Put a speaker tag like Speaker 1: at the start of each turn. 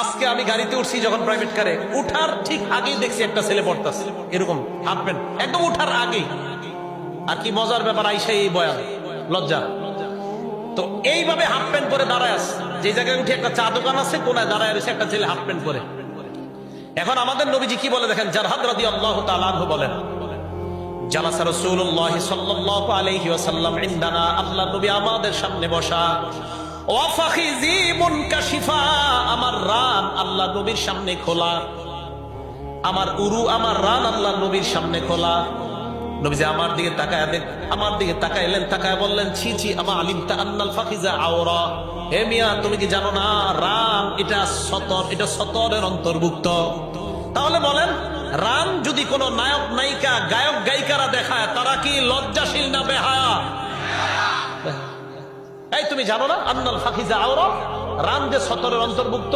Speaker 1: আজকে আমি গাড়িতে উঠছি যখন প্রাইভেট কারে উঠার ঠিক আগেই দেখছি একটা ছেলে পড়তাছে। এরকম হাফ প্যান্ট একদম উঠার আগেই। আর কি মজার ব্যাপার, আইসা এই বয়ান। লজ্জা। তো এইভাবে হাফ প্যান্ট পরে দাঁড়ায় আছে। যে জায়গায় উঠে একটা চা দোকান আছে, কোনায় দাঁড়ায় রয়েছে একটা ছেলে হাফ প্যান্ট পরে। এখন আমাদের নবীজি কি বলে দেখেন? জারহাদ রাদি আল্লাহ তালানহু বলেন আমাদের সামনে বসা রান আল্লাহ নবীর সামনে খোলা। আমার উরু, আমার রান আল্লাহ নবীর সামনে খোলা। নবীজি আমার দিকে তাকায় আমার দিকে তাকাইলেন তাকায় বললেন, ছি ছি ফাখিজা আওরা। হে মিয়া, তুমি কি জানো না, রান এটা সতর, এটা সতরের অন্তর্ভুক্ত। তাহলে বলেন, রান যদি কোনো নায়ক, নায়িকা, গায়ক, গায়িকারা দেখায়, তারা কি লজ্জাশীল না বেহায়া? এই তুমি জানো না, আন্নাল ফাখিজা আওরা, রান যে সতরের অন্তর্ভুক্ত?